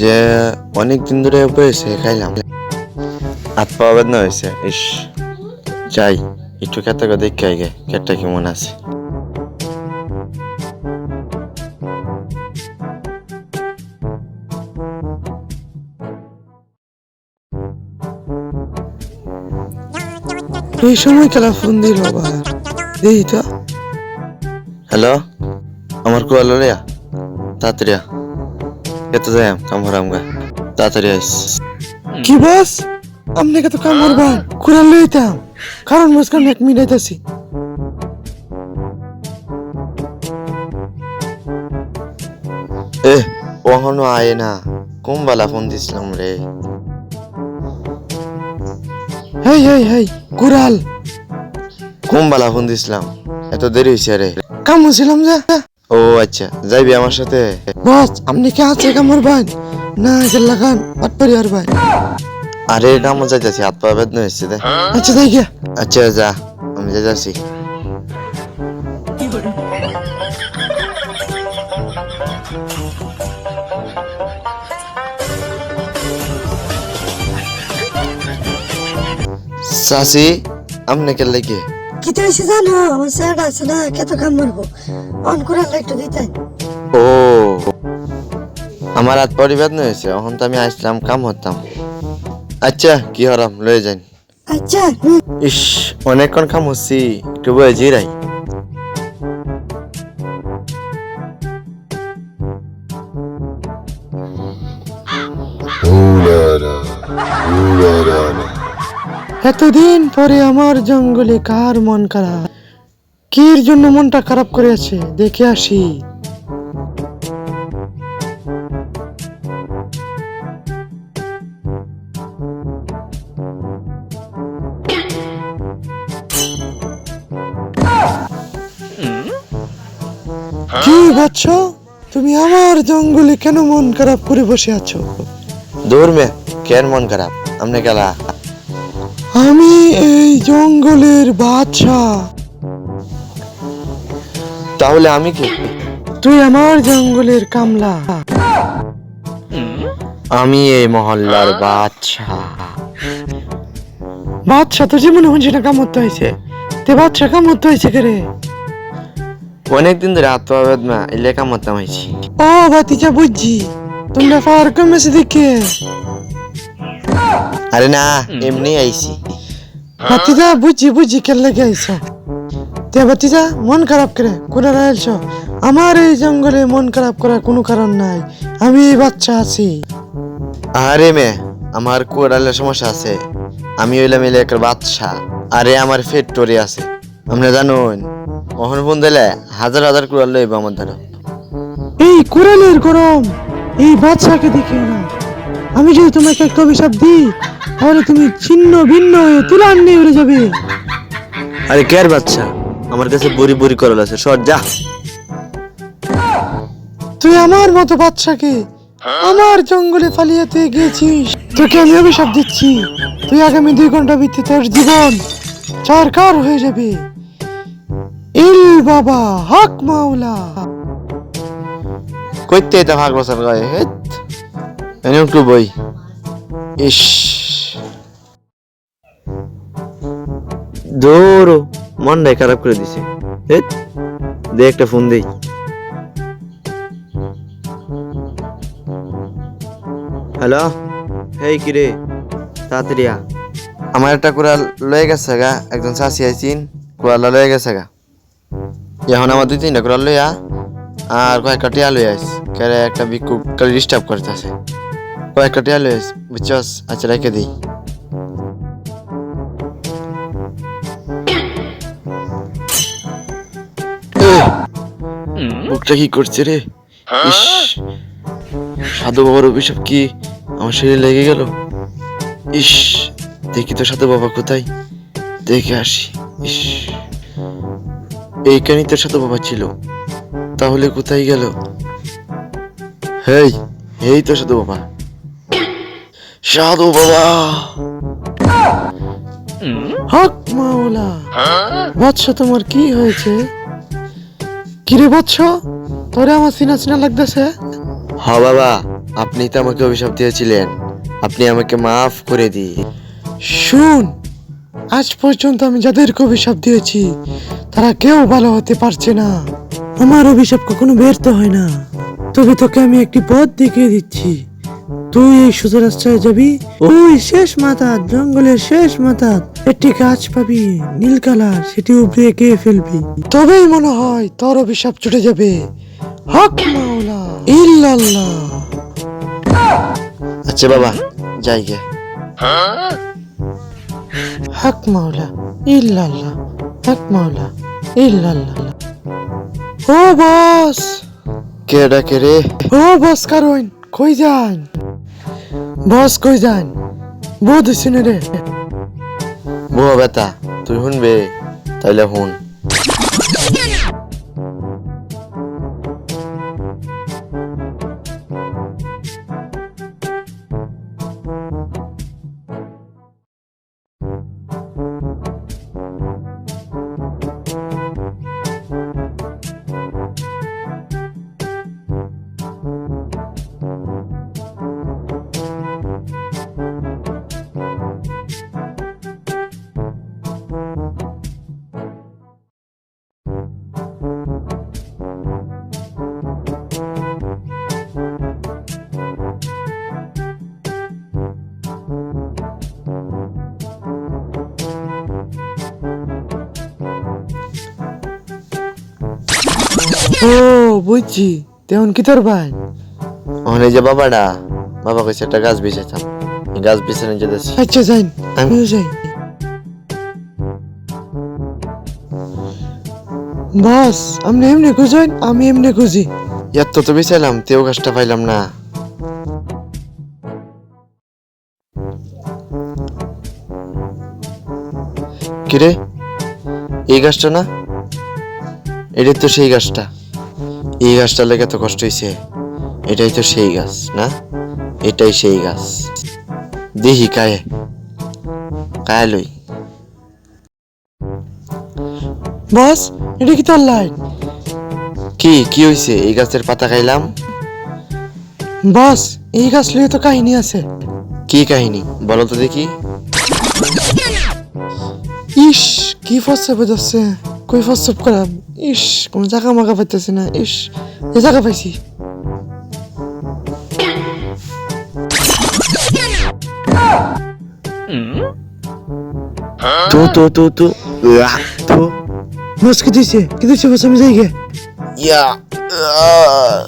যে অনেক দিন ধরে বয়েছে খাইলাম। হাত পা বেদনা হয়েছে ইস যাই একটু খেতে দেখে আগে খেটটা কেমন আছে। এই সময় খেলা ফোন দিল আবার দেখি তো। হ্যালো আমার কোয়াল রে তাড়াতাড়ি খেতে যাই কাম হরাম গা তাড়াতাড়ি আইস। কি বস? আপনাকে তো কাম করবেন কুড়াল লইতাম কারণ মুসকান এক মিনিট আছি এ কখনো আয় না। কোন বালা ফোন দিছিলাম রে? হেই হেই হেই কুড়াল। কোন বালা ফোন দিছিলাম? এত দেরি হয়েছে রে। কাম ছিলাম যে। ও আচ্ছা যাইবি আমার সাথে। বস আপনি কি আছে কাম করবেন না গেল লাগান পাটপারি আর ভাই। আরে কাম যাইতেছি হাত পা বেদনা হয়েছে দে। আচ্ছা তাই গিয়া। আচ্ছা যা আমি যাইতেছি। সাসি আমনে কে লাগে? কি তো জানো? আমার স্যার আছে না কত কাম মারবো। অন করে একটু দিতেন ও আমার হাত পরি বেদনা হয়েছে এখন তো আমি আসলাম কাম হতাম। আচ্ছা কি হরাম লয়ে যান আচ্ছা ইস অনেকক্ষণ কাম হচ্ছি একটু বয়ে জিরাই এতদিন পরে আমার জঙ্গলে কার মন খারাপ? কির জন্য মনটা খারাপ করে আছে? দেখে আসি। কি বাচ্চ তুমি আমার জঙ্গলে কেন মন খারাপ করে বসে আছো? দূর মে, কেন মন খারাপ? আমনে গেলা। আমি এই জঙ্গলের বাদশা তাহলে আমি কি? তুই আমার জঙ্গলের কামলা। আমি এই মহল্লার বাদশা বাদশা তো যেমন হচ্ছে না কামড়তে হয়েছে। তে বাদশা কামড়তে হয়েছে কে রে? অনেকদিন ধরে হাত পা বেদনা এলে কাম হতাম হয়েছি। ও বাতিজা বুঝছি। তোমরা ফার কমেছে দেখে আরে না এমনি আইছি। বাতিজা বুঝছি বুঝছি কেন লেগে আইছ? তে বাতিজা মন খারাপ করে কোন রাইলছ আমার এই জঙ্গলে মন খারাপ করার কোনো কারণ নাই। আমি বাচ্চা আছি। আরে মে আমার কোরালের সমস্যা আছে। আমি হইলাম এলাকার বাদশা আরে আমার ফ্যাক্টরি আছে। আপনি জানুন কখন ফোন দিলে হাজার হাজার কোরাল লইব আমার দ্বারা। এই কোরালের গরম এই বাচ্চাকে দেখিও না। আমি যদি তোমাকে একটা অভিশাপ দিই তাহলে তুমি ছিন্ন ভিন্ন হয়ে তুলার নিয়ে উড়ে যাবে। আরে কেয়ার বাচ্চা? আমার কাছে বড়ি বড়ি করল আছে সর যা। তুই আমার মতো বাচ্চাকে আমার জঙ্গলে পালিয়ে তুই গিয়েছিস। তোকে আমি অভিশাপ দিচ্ছি। তুই আগামী দুই ঘণ্টা ভিত্তি তোর জীবন চারকার হয়ে যাবে। ইল বাবা হক মাওলা। কইতে এটা ভাগ বছর গায়ে একটু বই। ইস। দৌড়ো, মনটাই খারাপ করে দিছে। দে একটা ফোন দেই। হ্যালো? হেই কিরে? তাড়াতাড়ি। আমার একটা কুড়াল লয়ে গেছে গা, একজন চাষি আইছিন, কুড়াল লয়ে গেছে গা। এখন আমার দুই তিনটা কুড়াল লইয়া, আর কয়েকটা টিয়া লই আইস একটা কালি ডিস্টার্ব করতেছে। কয়েকটা টিয়া আইস বুঝছস? আচ্ছা রেখে দিই। বুকটা কি করছে রে? ইস সাধু বাবার অভিশাপ কি আমার শরীরে লেগে গেল? ইস দেখি তো সাধু বাবা কোথায়? দেখে আসি। ইস এইখানেই তো সাধু বাবা ছিল। তাহলে কোথায় গেল? হেই এই তো সাধু বাবা। সাধু বাবা। হক মাওলা। বৎস তোমার কি হয়েছে? কিরে বৎস তোরে আমার চিনা চিনা লাগতেছে? হ বাবা আপনি তো আমাকে অভিশাপ দিয়েছিলেন। আপনি আমাকে মাফ করে দিন। শুন আজ পর্যন্ত আমি যাদেরকে অভিশাপ দিয়েছি তারা কেউ ভালো হতে পারছে না। আমার অভিশাপ কখনো ব্যর্থ হয় না। তবে তোকে আমি একটি পথ দেখিয়ে দিচ্ছি। তুই এই সোজা রাস্তায় যাবি? ওই শেষ মাথা জঙ্গলের শেষ মাথা। একটি গাছ পাবি নীল কালার সেটি উপড়িয়ে খেয়ে ফেলবি? তবেই মনে হয় তোর অভিশাপ ছুটে যাবে। হক মাওলা ইল্লাল্লাহ। আচ্ছা বাবা যাই গে। হক মাওলা ইল্লাল্লাহ। হক মাওলা ইল্লাল্লাহ। ও বস! কে ডাকে রে? ও বস কারণ কই যান? বস কই যান? বোধ শুনে রে। বুয়া বেতা তুই শুনবে? তাইলে শুন। বুঝছি তেমন কি তোর ভাই? ওখানে যে বাবাটা বাবা কইছে একটা গাছ বিছাইতাম এই গাছ বিছানো যেতেছি। আচ্ছা যাইন আমিও যাই। বস আপনি এমনি খুঁজেন আমি এমনি খুঁজি। এত তো বিছাইলাম তেও গাছটা পাইলাম না। কিরে? এই গাছটা না? এটাই তো সেই গাছটা। এই গাছটা লেগে তো কষ্ট হয়েছে এটাই তো সেই গাছ না? এটাই সেই গাছ। দেখি কায়ে কায়ে লই। বস এটা কি তোর লাইন কি কি হয়েছে এই গাছের পাতা খাইলাম? বস এই গাছ লিয়ে তো কাহিনী আছে। কি কাহিনী? বলো তো দেখি। ইস কি ফসব যাচ্ছে কই ফসব করাম ইস কোনো জায়গা মাগা পাইতেছে না ইস এ জায়গা পাইছি তু তু তু তু আহ, তু বস কি দিছে কি দিছে বস আমি যাই গে ইয়া আহ,